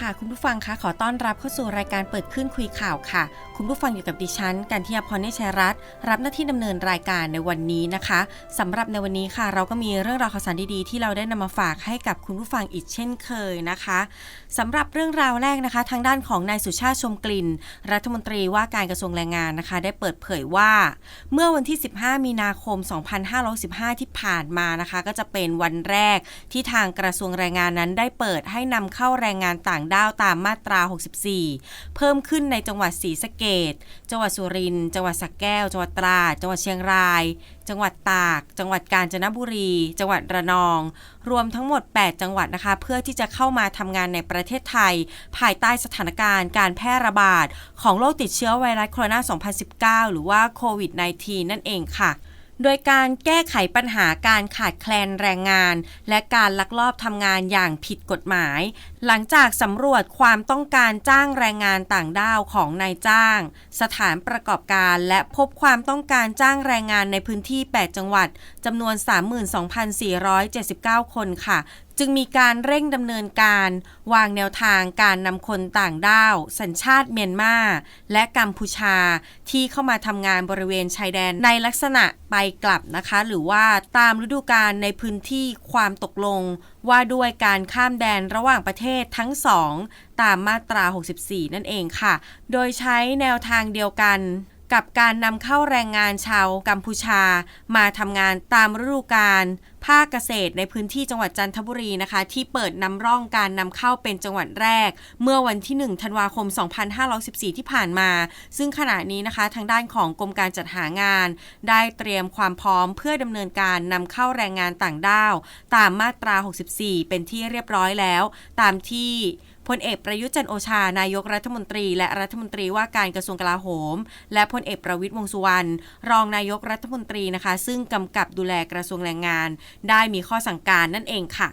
ค่ะ คุณผู้ฟังคะขอต้อนรับเข้าสู่รายการเปิดขึ้นคุยข่าวค่ะ คุณผู้ฟังอยู่กับดิฉันกันทิยาพรเนชยรัตน์รับหน้าที่ดำเนินรายการในวันนี้นะคะสำหรับในวันนี้ค่ะ เราก็มีเรื่องราวข่าวสารดีๆ ที่เราได้นำมาฝากให้กับคุณผู้ฟังอีกเช่นเคยนะคะสำหรับเรื่องราวแรกนะคะ ทางด้านของนายสุชาติชมกลิ่น รัฐมนตรีว่าการกระทรวงแรงงานนะคะ ได้เปิดเผยว่า เมื่อวันที่ 15 มีนาคม 2515 ที่ผ่านมานะคะ ก็จะเป็นวันแรกที่ทางกระทรวงแรงงานนั้นได้เปิดให้นำเข้าแรงงานต่างด้าวตามมาตรา 64 เพิ่มขึ้นในจังหวัดศรีสะเกดจังหวัดสุรินทร์จังหวัดสระแก้ว จังหวัดตราดจังหวัดเชียงราย จังหวัดตาก จังหวัดกาญจนบุรี จังหวัดระนอง รวมทั้งหมด 8 จังหวัดนะคะ เพื่อที่จะเข้ามาทำงานในประเทศไทย ภายใต้สถานการณ์การแพร่ระบาด ของโรคติดเชื้อไวรัสโคโรนา 2019 หรือว่าโควิด -19 นั่นเองค่ะ โดยการแก้ไขปัญหาการขาดแคลนแรงงาน และการลักลอบทำงานอย่างผิดกฎหมาย หลังจากสำรวจความต้องการจ้างแรงงานต่างด้าวของนายจ้าง สถานประกอบการและพบความต้องการจ้างแรงงานในพื้นที่ 8 จังหวัดจำนวน 32,479 คนค่ะ จึงมีการเร่งดำเนินการวางแนวทางการนำคนต่างด้าว สัญชาติเมียนมาและกัมพูชาที่เข้ามาทำงานบริเวณชายแดนในลักษณะไปกลับนะคะ หรือว่าตามฤดูกาลในพื้นที่ความตกลง ว่าด้วยการข้ามแดนระหว่างประเทศทั้งสองตามมาตรา 64 นั่นเองค่ะ โดยใช้แนวทางเดียวกัน กับการนำเข้าแรงงานชาวกัมพูชา มาทำงานตามฤดูกาลภาคเกษตรในพื้นที่จังหวัดจันทบุรีนะคะ ที่เปิดนำร่องการนำเข้าเป็นจังหวัดแรก เมื่อวันที่ 1 ธันวาคม 2514 ที่ผ่านมา ซึ่งขณะนี้นะคะ ทางด้านของกรมการจัดหางาน ได้เตรียมความพร้อมเพื่อดำเนินการนำเข้าแรงงานต่างด้าว ตามมาตรา 64 เป็นที่เรียบร้อยแล้ว ตามที่ พลเอกประยุทธ์จันโอชานายกรัฐมนตรี และรัฐมนตรีว่าการกระทรวงกลาโหม และพลเอกประวิตยวงสุวรรณรองนายกรัฐมนตรีนะคะ ซึ่งกำกับดูแลกระทรวงแรงงาน ได้มีข้อสั่งการนั่นเองค่ะ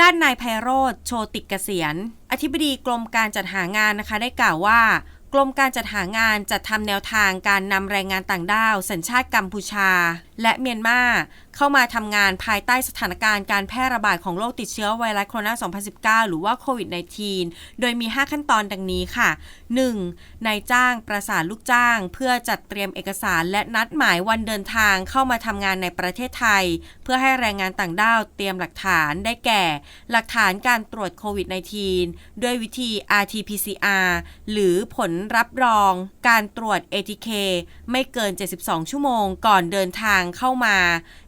ด้านนายไพโรธโชติกเกษียณ อธิบดีกรมการจัดหางานนะคะได้กล่าวว่า กรมการจัดหางานจัดทำแนวทางการนำแรงงานต่างด้าว สัญชาติกัมพูชา และเมียนมาเข้ามาทำงานภายใต้สถานการณ์การแพร่ระบาดของโรคติดเชื้อไวรัสโคโรนา 2019 หรือว่าโควิด -19 โดยมี 5 ขั้นตอนดังนี้ค่ะ 1. นายจ้างประสานลูกจ้าง เพื่อจัดเตรียมเอกสารและนัดหมายวันเดินทางเข้ามาทำงานในประเทศไทย เพื่อให้แรงงานต่างด้าวเตรียมหลักฐานได้แก่ หลักฐานการตรวจโควิด -19 ด้วยวิธี RT-PCR หรือผลรับรอง การตรวจ ATK ไม่เกิน 72 ชั่วโมงก่อนเดินทางเข้ามา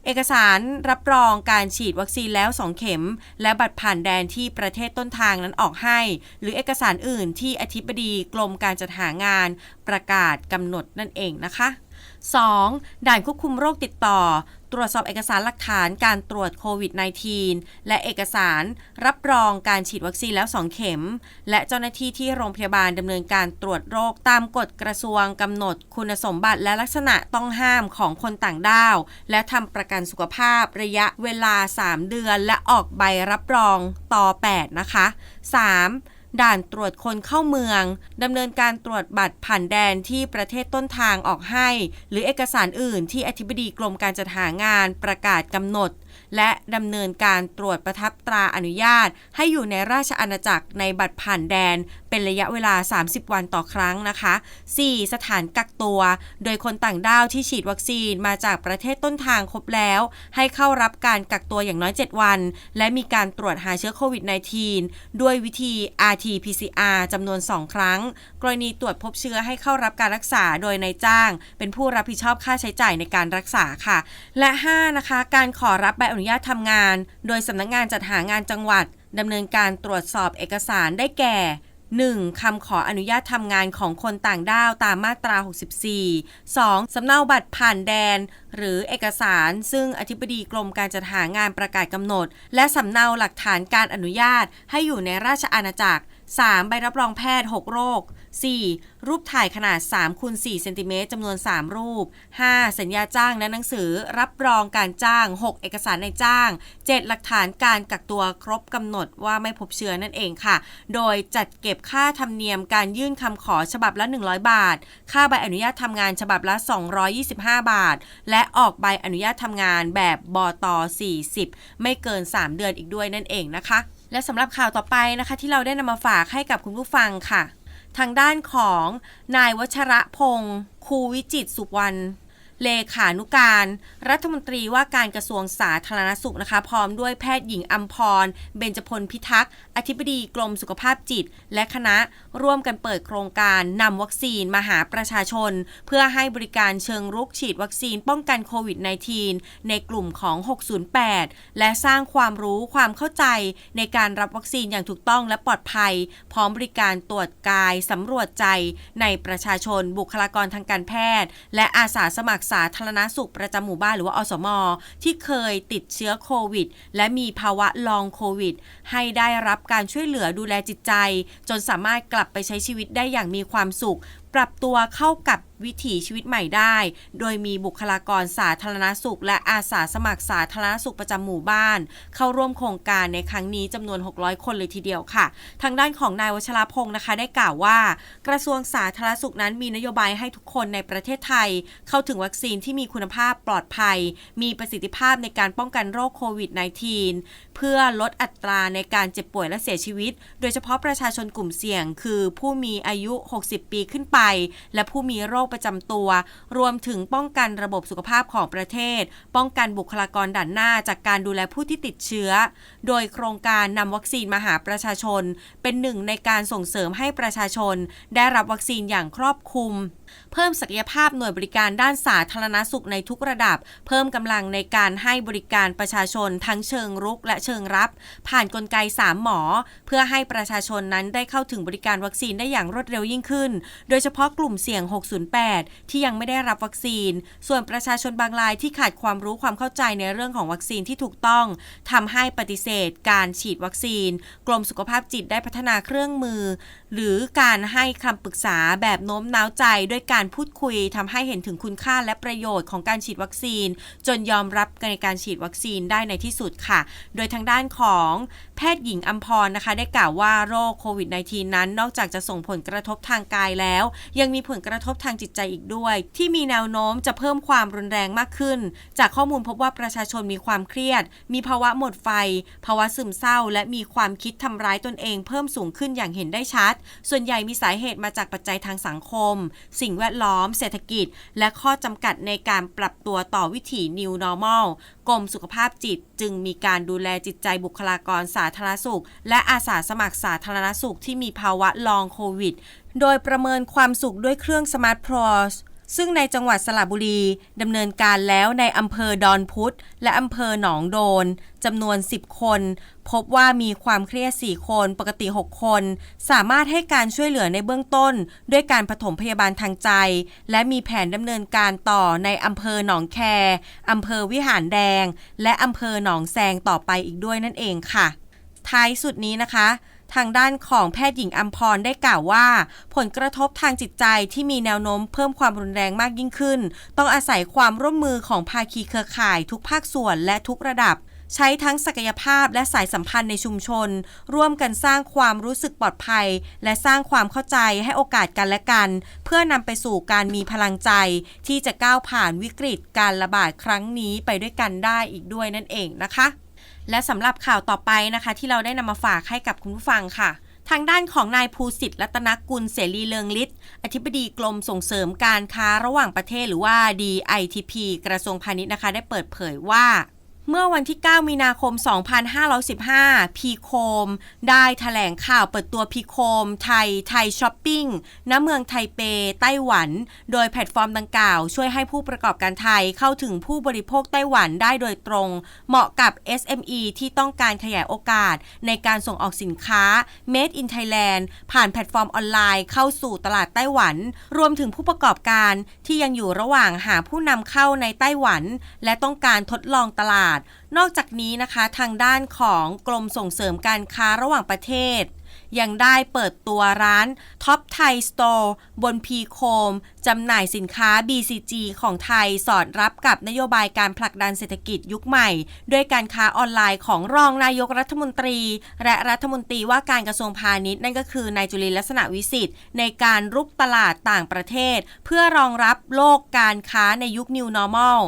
เอกสารรับรองการฉีดวัคซีนแล้ว 2 เข็ม และบัตรผ่านแดนที่ประเทศต้นทางนั้นออกให้ หรือเอกสารอื่นที่อธิบดีกรมการจัดหางานประกาศกำหนดนั่นเองนะคะ 2. ด่านควบคุมโรคติดต่อ ตรวจสอบเอกสารหลักฐานการตรวจโควิด -19 และเอกสารรับรองการฉีดวัคซีนแล้ว 2 เข็ม และเจ้าหน้าที่ที่โรงพยาบาลดำเนินการตรวจโรคตามกฎกระทรวงกำหนดคุณสมบัติและลักษณะต้องห้ามของคนต่างด้าว และทำประกันสุขภาพระยะเวลา 3 เดือน และออกใบรับรองต่อ 8 นะคะ 3. ด่านตรวจคนเข้าเมืองดำเนินการตรวจบัตรผ่านแดนที่ประเทศต้นทางออกให้ หรือเอกสารอื่นที่อธิบดีกรมการจัดหางานประกาศกำหนด และดำเนินการตรวจประทับตราอนุญาต ให้อยู่ในราชอาณาจักรในบัตรผ่านแดน เป็นระยะเวลา 30 วันต่อครั้งนะคะ 4. สถานกักตัว โดยคนต่างด้าวที่ฉีดวัคซีนมาจากประเทศต้นทางครบแล้ว ให้เข้ารับการกักตัวอย่างน้อย 7 วัน และมีการตรวจหาเชื้อโควิด -19 ด้วยวิธี RT-PCR จำนวน 2 ครั้ง กรณีตรวจพบเชื้อให้เข้ารับการรักษาโดยนายจ้าง เป็นผู้รับผิดชอบค่าใช้จ่ายในการรักษาค่ะ และ 5 นะคะ การขอรับใบอนุญาตทำงาน โดยสำนักงานจัดหางานจังหวัดดำเนินการตรวจสอบเอกสารได้แก่ 1. คำขออนุญาตทำงานของคนต่างด้าวตามมาตรา 64 2. สำเนาบัตรผ่านแดน หรือเอกสารซึ่งอธิบดีกรมการจัดหางานประกาศกำหนด และสำเนาหลักฐานการอนุญาตให้อยู่ในราชอาณาจักร 3. ใบรับรองแพทย์ 6 โรค 4. รูปถ่ายขนาด3คูณ4เซนติเมตรจำนวน 3 รูป 5. สัญญาจ้างและหนังสือรับรองการจ้าง 6 เอกสารในจ้าง 7. หลักฐานการกักตัวครบกำหนดว่าไม่พบเชื้อนั่นเองค่ะ โดยจัดเก็บค่าธรรมเนียมการยื่นคำขอฉบับละ 100 บาท ค่าใบอนุญาตทำงานฉบับละ 225 บาท และออกใบอนุญาตทำงานแบบบต40 ไม่เกิน 3 เดือนอีกด้วยนั่นเองนะคะ และสำหรับข่าวต่อไปนะคะ ที่เราได้นำมาฝากให้กับคุณผู้ฟังค่ะ ทางด้านของนายวัชระพงศ์คูวิจิตสุวรรณ เลขานุการ รัฐมนตรีว่าการกระทรวงสาธารณสุขนะคะ พร้อมด้วยแพทย์หญิงอัมพร เบญจพลพิทักษ์ อธิบดีกรมสุขภาพจิต และคณะร่วมกันเปิดโครงการนำวัคซีนมาหาประชาชน เพื่อให้บริการเชิงรุกฉีดวัคซีนป้องกันโควิด -19 ในกลุ่มของ 608 และสร้างความรู้ความเข้าใจในการรับวัคซีนอย่างถูกต้องและปลอดภัย พร้อมบริการตรวจกายสำรวจใจในประชาชนบุคลากรทางการแพทย์ และอาสาสมัครสาธารณสุขประจำหมู่บ้านหรือว่าอสม ที่เคยติดเชื้อโควิด และมีภาวะลองโควิด ให้ได้รับการช่วยเหลือดูแลจิตใจ จนสามารถกลับไปใช้ชีวิตได้อย่างมีความสุข ปรับตัวเข้ากับวิถีชีวิตใหม่ได้ โดยมีบุคลากรสาธารณสุข และอาสาสมัครสาธารณสุขประจำหมู่บ้าน เข้าร่วมโครงการในครั้งนี้จำนวน 600 คนเลยทีเดียวค่ะ ทางด้านของนายวชรพงศ์นะคะได้กล่าวว่า กระทรวงสาธารณสุขนั้นมีนโยบายให้ทุกคนในประเทศไทย เข้าถึงวัคซีนที่มีคุณภาพปลอดภัย มีประสิทธิภาพในการป้องกันโรคโควิด -19 เพื่อลดอัตราในการเจ็บป่วยและเสียชีวิต โดยเฉพาะประชาชนกลุ่มเสี่ยง คือผู้มีอายุ 60 ปีขึ้นไปและผู้มีโรคประจำตัว รวมถึงป้องกันระบบสุขภาพของประเทศ ป้องกันบุคลากรด่านหน้าจากการดูแลผู้ที่ติดเชื้อ โดยโครงการนำวัคซีนมาหาประชาชน เป็นหนึ่งในการส่งเสริมให้ประชาชน ได้รับวัคซีนอย่างครอบคลุม เพิ่มศักยภาพหน่วยบริการด้านสาธารณสุขในทุกระดับ เพิ่มกำลังในการให้บริการประชาชนทั้งเชิงรุกและเชิงรับ ผ่านนกลไก 3 หมอ เพื่อให้ประชาชนนั้นได้เข้าถึงบริการวัคซีนได้อย่างรวดเร็วยิ่งขึ้น โดยเฉพาะกลุ่มเสี่ยง 608 ที่ยังไม่ได้รับวัคซีน ส่วนประชาชนบางรายที่ขาดความรู้ความเข้าใจในเรื่องของวัคซีนที่ถูกต้องทำให้ปฏิเสธ การฉีดวัคซีน กรมสุขภาพจิตได้พัฒนาเครื่องมือ หรือการให้คำปรึกษาแบบโน้มน้าวใจด้วยการพูดคุยทำให้เห็นถึงคุณค่าและประโยชน์ของการฉีดวัคซีน จนยอมรับในการฉีดวัคซีนได้ในที่สุดค่ะ โดยทางด้านของ แพทย์หญิงอัมพรนะคะได้กล่าวว่าโรคโควิด -19 นั้น นอกจากจะส่งผลกระทบทางกายแล้ว ยังมีผลกระทบทางจิตใจอีกด้วย ที่มีแนวโน้มจะเพิ่มความรุนแรงมากขึ้น จากข้อมูลพบว่าประชาชนมีความเครียด มีภาวะหมดไฟ ภาวะซึมเศร้า และมีความคิดทำร้ายตนเอง เพิ่มสูงขึ้นอย่างเห็นได้ชัด ส่วนใหญ่มีสาเหตุมาจากปัจจัยทางสังคม สิ่งแวดล้อม เศรษฐกิจ และข้อจำกัดในการปรับตัวต่อวิถี New Normal กรมสุขภาพจิตจึงมีการดูแลจิตใจบุคลากรสาธารณสุข และอาสาสมัครสาธารณสุขที่มีภาวะลองโควิด โดยประเมินความสุขด้วยเครื่องสมาร์ทพลอสซึ่งในจังหวัดสระบุรีดำเนินการแล้วในอำเภอดอนพุธและอำเภอหนองโดนจำนวน 10 คน พบว่ามีความเครียด 4 คน ปกติ 6 คน สามารถให้การช่วยเหลือในเบื้องต้น ด้วยการปฐมพยาบาลทางใจ และมีแผนดำเนินการต่อในอำเภอหนองแคอำเภอวิหารแดง และอำเภอหนองแซงต่อไปอีกด้วยนั่นเองค่ะ ท้ายสุดนี้นะคะ ทางด้านของแพทย์หญิงอัมพรได้กล่าวว่า ผลกระทบทางจิตใจที่มีแนวโน้มเพิ่มความรุนแรงมากยิ่งขึ้น ต้องอาศัยความร่วมมือของภาคีเครือข่ายทุกภาคส่วนและทุกระดับใช้ทั้งศักยภาพและสายสัมพันธ์ในชุมชน ร่วมกันสร้างความรู้สึกปลอดภัย และสร้างความเข้าใจให้โอกาสกันและกัน เพื่อนำไปสู่การมีพลังใจ ที่จะก้าวผ่านวิกฤตการระบาดครั้งนี้ไปด้วยกันได้อีกด้วยนั่นเองนะคะ และสำหรับข่าวต่อไปนะคะ ที่เราได้นำมาฝากให้กับคุณผู้ฟังค่ะ ทางด้านของนายภูสิทธิ์รัตนกุลเสรีเลืองฤทธิ์อธิบดีกรมส่งเสริมการค้าระหว่างประเทศหรือว่า DITP กระทรวงพาณิชย์นะคะ ได้เปิดเผยว่า เมื่อวันที่ 9 มีนาคม 2515 พีโคม ได้ถแถลงข่าวเปิดตัวพีโคม ไทย ไทยช้อปปิ้ง ณ เมืองไทเป ไต้หวัน โดยแพลตฟอร์มดังกล่าว ช่วยให้ผู้ประกอบการไทยเข้าถึงผู้บริโภคไต้หวันได้โดยตรง เหมาะกับ SME ที่ต้องการขยายโอกาส ในการส่งออกสินค้า Made in Thailand ผ่านแพลตฟอร์มออนไลน์เข้าสู่ตลาดไต้หวัน รวมถึงผู้ประกอบการที่ยังอยู่ระหว่างหาผู้นำเข้าในไต้หวัน และต้องการทดลองตลาดนอกจากนี้นะคะทางด้านของกรมส่งเสริมการค้าระหว่างประเทศ ยังได้เปิดตัวร้าน Top Thai Store บนพีโคมจำหน่ายสินค้า BCG ของไทยสอดรับกับนโยบายการผลักดันเศรษฐกิจยุคใหม่ ด้วยการค้าออนไลน์ของรองนายกรัฐมนตรี และรัฐมนตรีว่าการกระทรวงพาณิชย์นั่นก็คือนายจุลินลักษณะวิสิทธิ์ในการรุกตลาดต่างประเทศ เพื่อรองรับโลกการค้าในยุค New Normal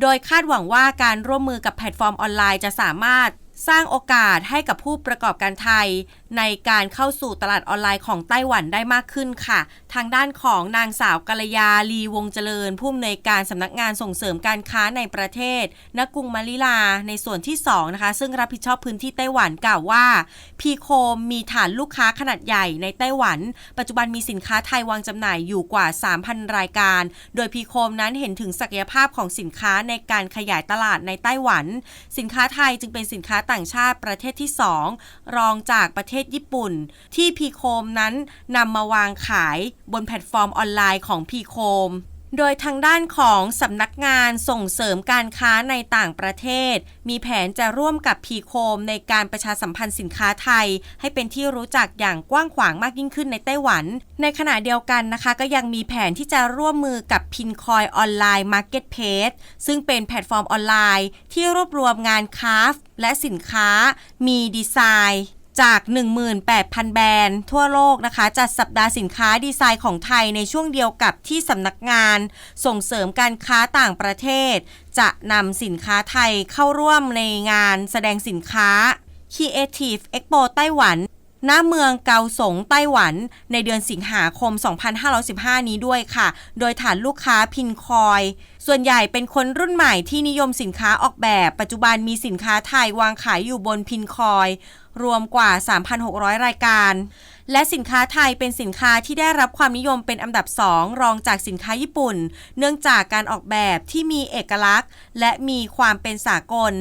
โดยคาดหวังว่าการร่วมมือกับแพลตฟอร์มออนไลน์จะสามารถ สร้างโอกาสให้กับผู้ประกอบการไทย ในการเข้าสู่ตลาดออนไลน์ของไต้หวันได้มากขึ้นค่ะ ทางด้านของนางสาวกัลยาลีวงเจริญ ผู้อำนวยการสำนักงานส่งเสริมการค้าในประเทศณกรุงมะนิลาในส่วนที่ 2 นะคะ ซึ่งรับผิดชอบพื้นที่ไต้หวันกล่าวว่า พีโคมมีฐานลูกค้าขนาดใหญ่ในไต้หวัน ปัจจุบันมีสินค้าไทยวางจำหน่ายอยู่กว่า 3,000 รายการ โดยพีโคมนั้นเห็นถึงศักยภาพของสินค้าในการขยายตลาดในไต้หวัน สินค้าไทยจึงเป็นสินค้าต่างชาติประเทศที่ 2 รองจากประเทศญี่ปุ่น ที่พีโคมนั้นนำมาวางขายบนแพลตฟอร์มออนไลน์ของพีโคม โดยทางด้านของสำนักงานส่งเสริมการค้าในต่างประเทศ มีแผนจะร่วมกับพีโคมในการประชาสัมพันธ์สินค้าไทย ให้เป็นที่รู้จักอย่างกว้างขวางมากยิ่งขึ้นในไต้หวัน ในขณะเดียวกันนะคะ ก็ยังมีแผนที่จะร่วมมือกับพินคอยออนไลน์มาร์เก็ตเพจซึ่งเป็นแพลตฟอร์มออนไลน์ ที่รวบรวมงานคราและสินค้า มีดีไซน์ จาก 18,000 แบรนด์ ทั่วโลกนะคะ จัดสัปดาห์สินค้าดีไซน์ของไทยในช่วงเดียวกับที่สำนักงาน ส่งเสริมการค้าต่างประเทศ จะนำสินค้าไทยเข้าร่วมในงานแสดงสินค้า Creative Expo ไต้หวัน หน้าเมืองเกาสงไต้หวัน ในเดือนสิงหาคม 2515 นี้ด้วยค่ะ โดยฐานลูกค้าพินคอย ส่วนใหญ่เป็นคนรุ่นใหม่ที่นิยมสินค้าออกแบบ ปัจจุบันมีสินค้าไทยวางขายอยู่บนพินคอย รวมกว่า 3,600 รายการ และสินค้าไทยเป็นสินค้าที่ได้รับความนิยมเป็นอันดับ 2 รองจากสินค้าญี่ปุ่น เนื่องจากการออกแบบที่มีเอกลักษณ์ และมีความเป็นสากล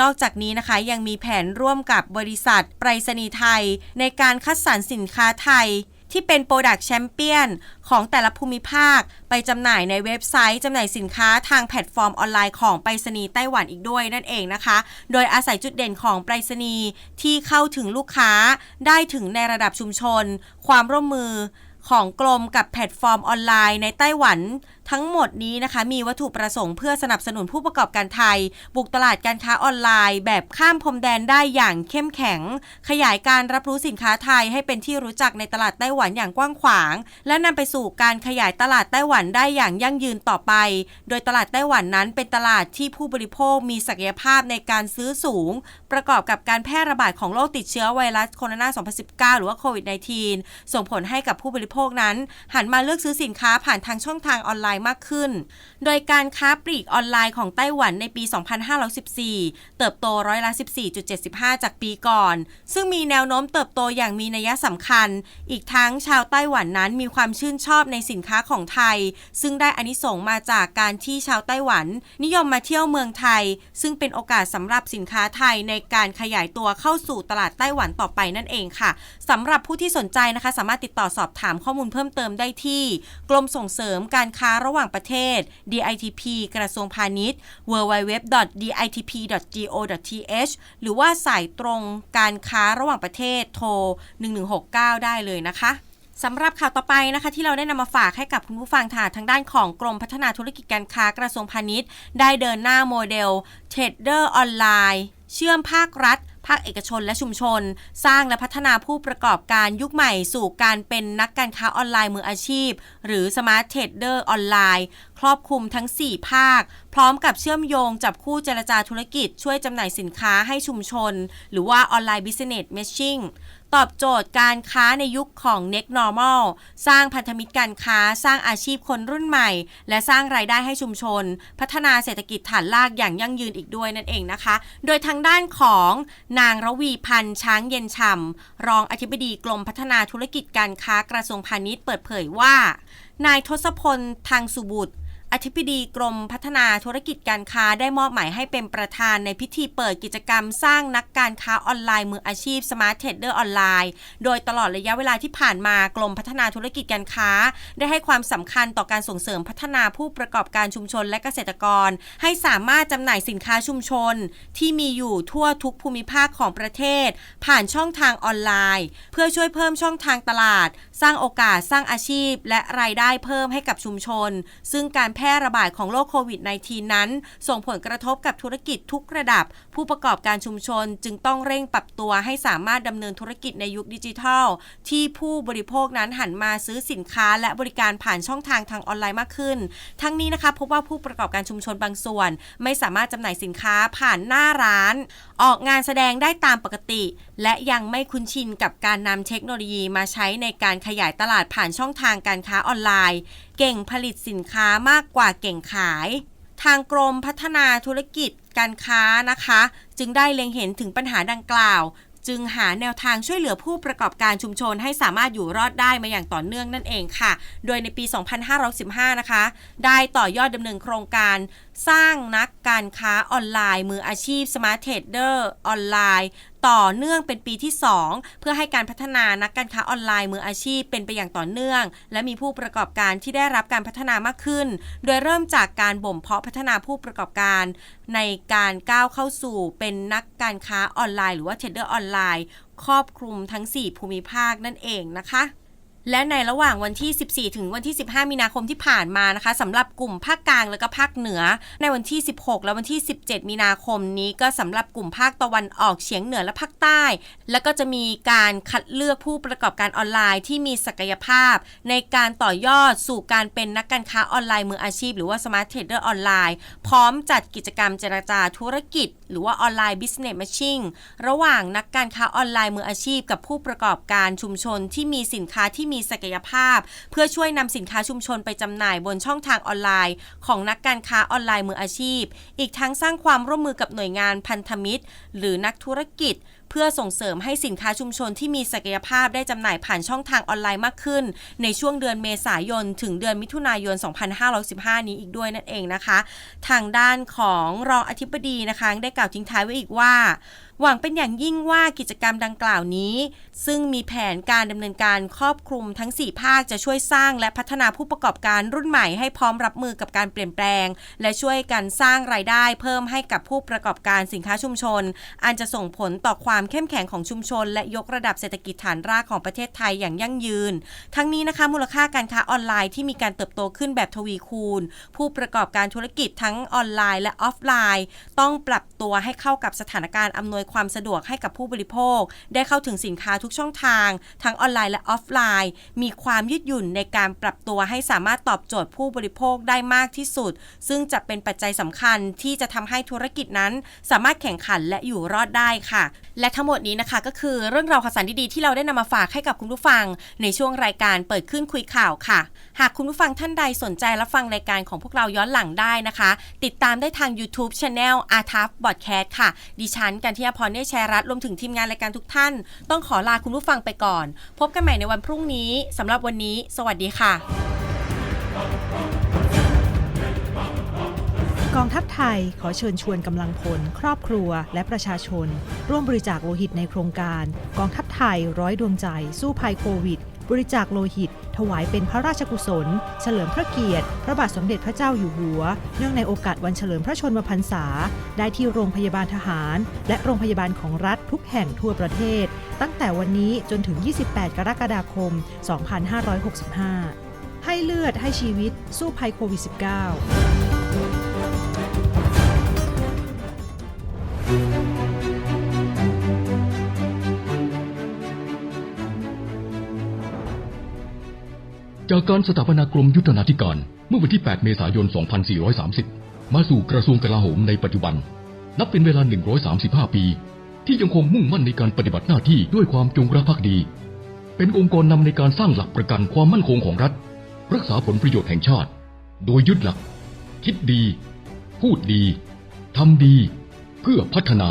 นอกจากนี้นะคะยังมีแผนร่วมกับบริษัทไปรษณีย์ไทย ในการคัดสรรสินค้าไทย ที่เป็นโปรดักแชมเปี้ยนของแต่ละภูมิภาค ไปจำหน่ายในเว็บไซต์จำหน่ายสินค้าทางแพลตฟอร์มออนไลน์ของไปรษณีย์ไต้หวันอีกด้วยนั่นเองนะคะ โดยอาศัยจุดเด่นของไปรษณีย์ที่เข้าถึงลูกค้าได้ถึงในระดับชุมชน ความร่วมมือของกลมกับแพลตฟอร์มออนไลน์ในไต้หวัน ทั้งหมดนี้นะคะมีวัตถุประสงค์เพื่อสนับสนุนผู้ประกอบการไทย บุกตลาดการค้าออนไลน์ แบบข้ามพรมแดนได้อย่างเข้มแข็ง ขยายการรับรู้สินค้าไทยให้เป็นที่รู้จักในตลาดไต้หวันอย่างกว้างขวาง และนำไปสู่การขยายตลาดไต้หวันได้อย่างยั่งยืนต่อไป โดยตลาดไต้หวันนั้นเป็นตลาดที่ผู้บริโภคมีศักยภาพในการซื้อสูง ประกอบกับการแพร่ระบาดของโรคติดเชื้อไวรัสโคโรนา 2019 หรือว่าโควิด -19 ส่งผลให้กับผู้บริโภคนั้น หันมาเลือกซื้อสินค้าผ่านทางช่องทางออนไลน์มากขึ้น โดยการค้าปลีกออนไลน์ของไต้หวันในปี 2514 เติบโตร้อยละ 14.75 จากปีก่อน ซึ่งมีแนวโน้มเติบโตอย่างมีนัยสำคัญ อีกทั้งชาวไต้หวันนั้นมีความชื่นชอบในสินค้าของไทย ซึ่งได้อานิสงมาจากการที่ชาวไต้หวัน นิยมมาเที่ยวเมืองไทย ซึ่งเป็นโอกาสสำหรับสินค้าไทยในการขยายตัวเข้าสู่ตลาดไต้หวันต่อไปนั่นเองค่ะสำหรับผู้ที่สนใจนะคะ สามารถติดต่อสอบถามข้อมูลเพิ่มเติมได้ที่ กรมส่งเสริมการค้าระระหว่างประเทศ DITP กระทรวงพาณิชย์ www.ditp.go.th หรือว่าสายตรงการค้าระหว่างประเทศโทร 1169 ได้เลยนะคะสำหรับข่าวต่อไปนะคะที่เราได้นำมาฝากให้กับคุณผู้ฟังค่ะทางด้านของกรมพัฒนาธุรกิจการค้ากระทรวงพาณิชย์ ได้เดินหน้าโมเดลเทรดเดอร์ออนไลน์ เชื่อมภาครัฐ ภาคเอกชนและชุมชน สร้างและพัฒนาผู้ประกอบการยุคใหม่สู่การเป็นนักการค้าออนไลน์มืออาชีพ หรือสมาร์ทเทรดเดอร์ออนไลน์ ครอบคลุมทั้ง 4 ภาค พร้อมกับเชื่อมโยงจับคู่เจรจาธุรกิจ ช่วยจำหน่ายสินค้าให้ชุมชน หรือว่าออนไลน์บิสเนสเมชชิ่ง ตอบโจทย์การค้าในยุคของ Next Normal สร้างพันธมิตรการค้า สร้างอาชีพคนรุ่นใหม่ และสร้างรายได้ให้ชุมชน พัฒนาเศรษฐกิจฐานรากอย่างยั่งยืนอีกด้วยนั่นเองนะคะ โดยทางด้านของนางระวีพันธ์ช้างเย็นฉ่ำรองอธิบดีกรมพัฒนาธุรกิจการค้ากระทรวงพาณิชย์เปิดเผยว่า นายทศพลทางสุบุตร อธิบดีกรมพัฒนาธุรกิจการค้าได้มอบหมายให้เป็นประธานในพิธีเปิดกิจกรรมสร้างนักการค้าออนไลน์มืออาชีพ Smart Trader ออนไลน์ โดยตลอดระยะเวลาที่ผ่านมากรมพัฒนาธุรกิจการค้า ได้ให้ความสำคัญต่อการส่งเสริมพัฒนาผู้ประกอบการชุมชนและเกษตรกร ให้สามารถจำหน่ายสินค้าชุมชน ที่มีอยู่ทั่วทุกภูมิภาคของประเทศ ผ่านช่องทางออนไลน์ เพื่อช่วยเพิ่มช่องทางตลาด สร้างโอกาสสร้างอาชีพ และรายได้เพิ่มให้กับชุมชน ซึ่งการแพร่ระบาดของโรคโควิด -19 นั้น ส่งผลกระทบกับธุรกิจทุกระดับ ผู้ประกอบการชุมชนจึงต้องเร่งปรับตัวให้สามารถดำเนินธุรกิจในยุคดิจิทัล ที่ผู้บริโภคนั้นหันมาซื้อสินค้า และบริการผ่านช่องทางทางออนไลน์มากขึ้น ทั้งนี้นะคะพบว่าผู้ประกอบการชุมชนบางส่วน ไม่สามารถจำหน่ายสินค้าผ่านหน้าร้าน ออกงานแสดงได้ตามปกติ และยังไม่คุ้นชินกับการนำเทคโนโลยีมาใช้ในการขยายตลาดผ่านช่องทางการค้าออนไลน์ เก่งผลิตสินค้ามากกว่าเก่งขาย ทางกรมพัฒนาธุรกิจการค้านะคะ จึงได้เล็งเห็นถึงปัญหาดังกล่าว จึงหาแนวทางช่วยเหลือผู้ประกอบการชุมชนให้สามารถอยู่รอดได้มาอย่างต่อเนื่องนั่นเองค่ะ โดยในปี 2515 นะคะ ได้ต่อยอดดำเนินโครงการสร้างนักการค้าออนไลน์ มืออาชีพ Smart Trader ออนไลน์ ต่อเนื่องเป็นปีที่ 2 เพื่อให้การพัฒนานักการค้าออนไลน์มืออาชีพเป็นไปอย่างต่อเนื่อง และมีผู้ประกอบการที่ได้รับการพัฒนามากขึ้น โดยเริ่มจากการบ่มเพาะพัฒนาผู้ประกอบการ ในการก้าวเข้าสู่เป็นนักการค้าออนไลน์ หรือว่าเทรดเดอร์ออนไลน์ ครอบคลุมทั้ง 4 ภูมิภาคนั่นเองนะคะ และในระหว่างวันที่ 14 ถึงวันที่ 15 มีนาคมที่ผ่านมานะคะสำหรับกลุ่มภาคกลางและก็ภาคเหนือ ในวันที่ 16 และวันที่ 17 มีนาคมนี้ก็สำหรับกลุ่มภาคตะวันออกเฉียงเหนือและภาคใต้ แล้วก็จะมีการคัดเลือกผู้ประกอบการออนไลน์ที่มีศักยภาพ ในการต่อยอดสู่การเป็นนักการค้าออนไลน์มืออาชีพ หรือว่า Smart Trader อร์ออนไลน์พร้อมจัดกิจกรรมเจรจาธุรกิจ หรือว่าออนไลน์ Business Matching ระหว่างนักการค้าออนไลน์มืออาชีพ กับผู้ประกอบการชุมชนที่มีสินค้าที่มีีศักยภาพ เพื่อช่วยนำสินค้าชุมชนไปจำหน่ายบนช่องทางออนไลน์ ของนักการค้าออนไลน์มืออาชีพ อีกทั้งสร้างความร่วมมือกับหน่วยงานพันธมิตร หรือนักธุรกิจเพื่อส่งเสริมให้สินค้าชุมชนที่มีศักยภาพได้จำหน่ายผ่านช่องทางออนไลน์มากขึ้น ในช่วงเดือนเมษายน ถึงเดือนมิถุนายน 2515 นี้อีกด้วยนั่นเองนะคะ ทางด้านของรองอธิบดีนะคะ ได้กล่าวทิ้งท้ายไว้อีกว่า หวังเป็นอย่างยิ่งว่ากิจกรรมดังกล่าวนี้ ซึ่งมีแผนการดำเนินการครอบคลุมทั้ง 4 ภาคจะช่วยสร้างและพัฒนาผู้ประกอบการรุ่นใหม่ให้พร้อมรับมือกับการเปลี่ยนแปลง และช่วยกันสร้างรายได้เพิ่มให้กับผู้ประกอบการสินค้าชุมชน อันจะส่งผลต่อความเข้มแข็งของชุมชน และยกระดับเศรษฐกิจฐานรากของประเทศไทยอย่างยั่งยืน ทั้งนี้นะคะมูลค่าการค้าออนไลน์ที่มีการเติบโตขึ้นแบบทวีคูณ ผู้ประกอบการธุรกิจทั้งออนไลน์ และออฟไลน์ ต้องปรับตัวให้เข้ากับสถานการณ์อำนวยความสะดวกให้กับผู้บริโภค ได้เข้าถึงสินค้าทุกช่องทาง ทั้งออนไลน์และออฟไลน์ มีความยืดหยุ่นในการปรับตัวให้สามารถตอบโจทย์ผู้บริโภคได้มากที่สุด ซึ่งจะเป็นปัจจัยสำคัญที่จะทำให้ธุรกิจนั้น สามารถแข่งขันและอยู่รอดได้ค่ะ และทั้งหมดนี้นะคะก็คือเรื่องราวข่าวสารดีๆที่เราได้นำมาฝากให้กับคุณผู้ฟัง ในช่วงรายการเปิดขึ้นคุยข่าวค่ะ หากคุณผู้ฟังท่านใดสนใจรับฟังรายการของพวกเราย้อนหลังได้นะคะ ติดตามได้ทาง YouTube Channel a r t a f Podcast ค่ะ ดิฉันกันที่พรเนชแชรัตน์รวมถึงทีมงานรายการทุกท่าน ต้องขอลาคุณผู้ฟังไปก่อน พบกันใหม่ในวันพรุ่งนี้สำหรับวันนี้ สวัสดีค่ะ กองทัพไทยขอเชิญชวนกำลังพล ครอบครัว และประชาชน ร่วมบริจาคโลหิตในโครงการ กองทัพไทยร้อยดวงใจสู้ภัยโควิด บริจาคโลหิต ถวายเป็นพระราชกุศล เฉลิมพระเกียรติ พระบาทสมเด็จพระเจ้าอยู่หัว เนื่องในโอกาสวันเฉลิมพระชนมพรรษา ได้ที่โรงพยาบาลทหาร และโรงพยาบาลของรัฐทุกแห่งทั่วประเทศ ตั้งแต่วันนี้จนถึง 28 กรกฎาคม 2565 ให้เลือดให้ชีวิตสู้ภัยโควิด -19 จากการสถาปนากรมยุทธนาธิการ เมื่อวันที่ 8 เมษายน 2430 มาสู่กระทรวงกลาโหมในปัจจุบัน นับเป็นเวลา 135 ปี ที่ยังคงมุ่งมั่นในการปฏิบัติหน้าที่ด้วยความจงรักภักดี เป็นองค์กรนำในการสร้างหลักประกันความมั่นคงของรัฐ รักษาผลประโยชน์แห่งชาติ โดยยึดหลัก คิดดี พูดดีทำดี เพื่อพัฒนา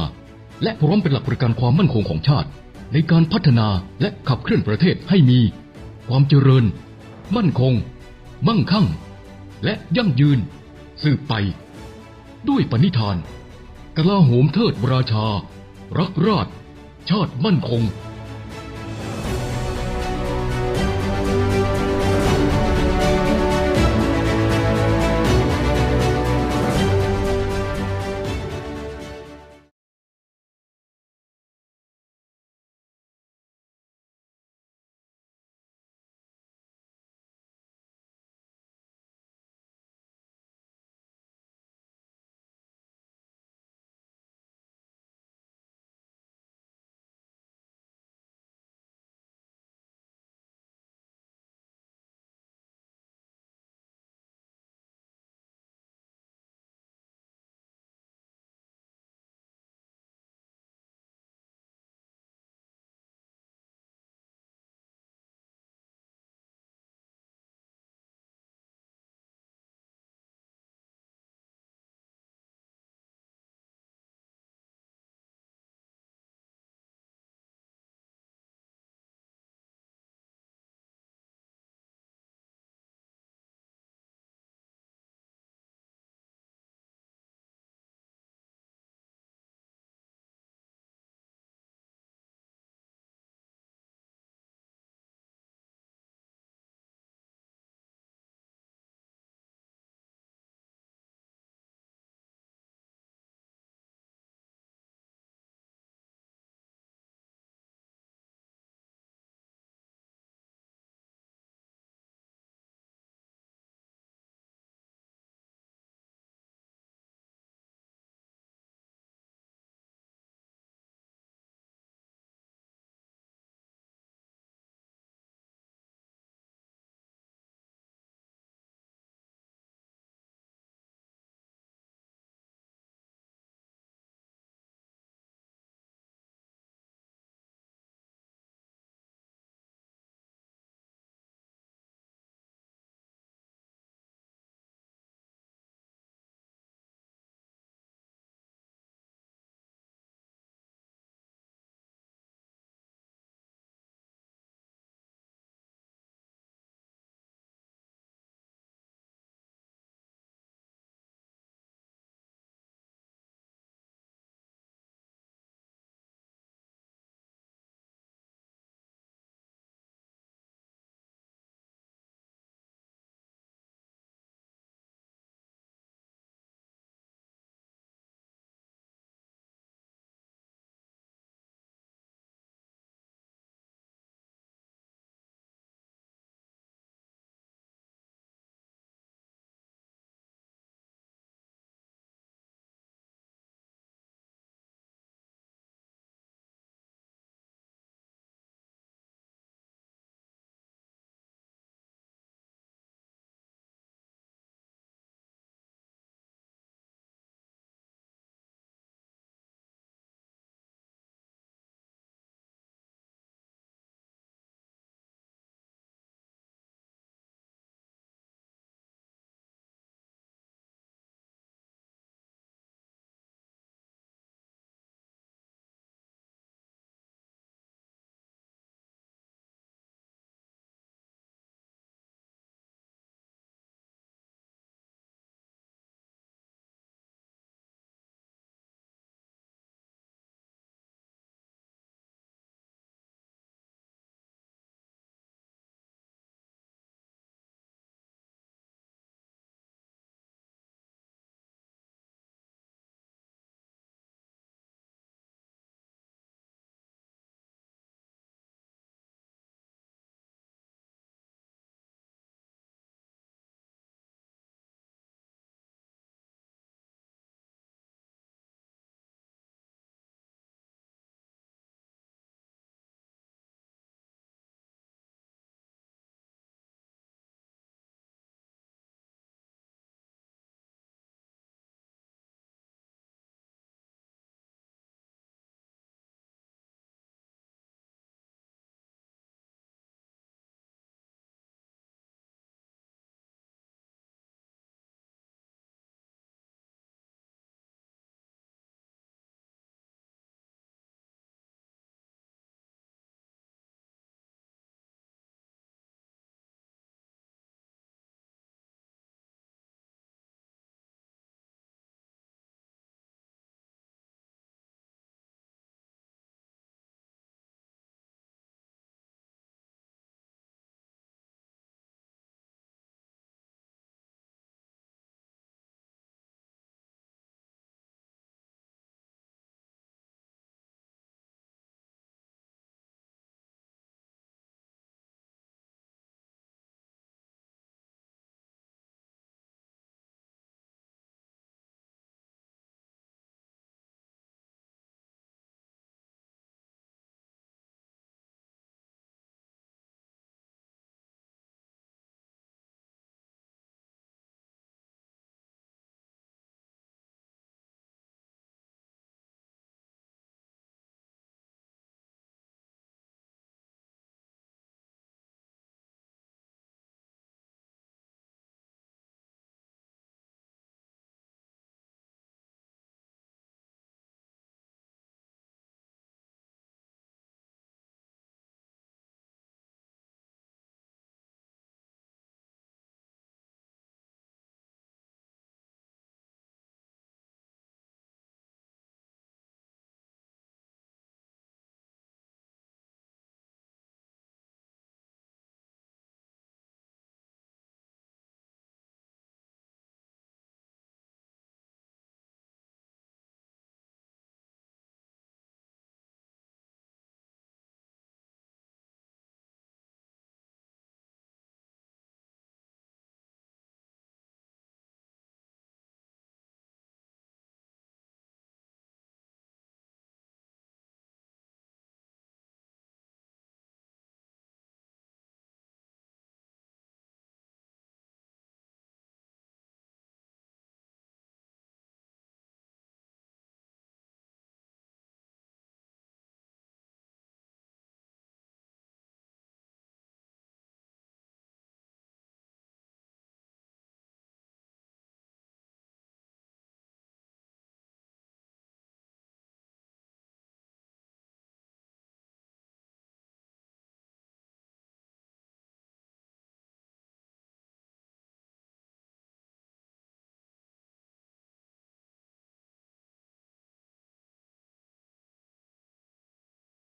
และพร้อมเป็นหลักประกันความมั่นคงของชาติ ในการพัฒนาและขับเคลื่อนประเทศให้มี ความเจริญ มั่นคง มั่งคั่ง และยั่งยืน สืบไป ด้วยปณิธานกลาโหมเทิดราชา รักราช ชาติมั่นคง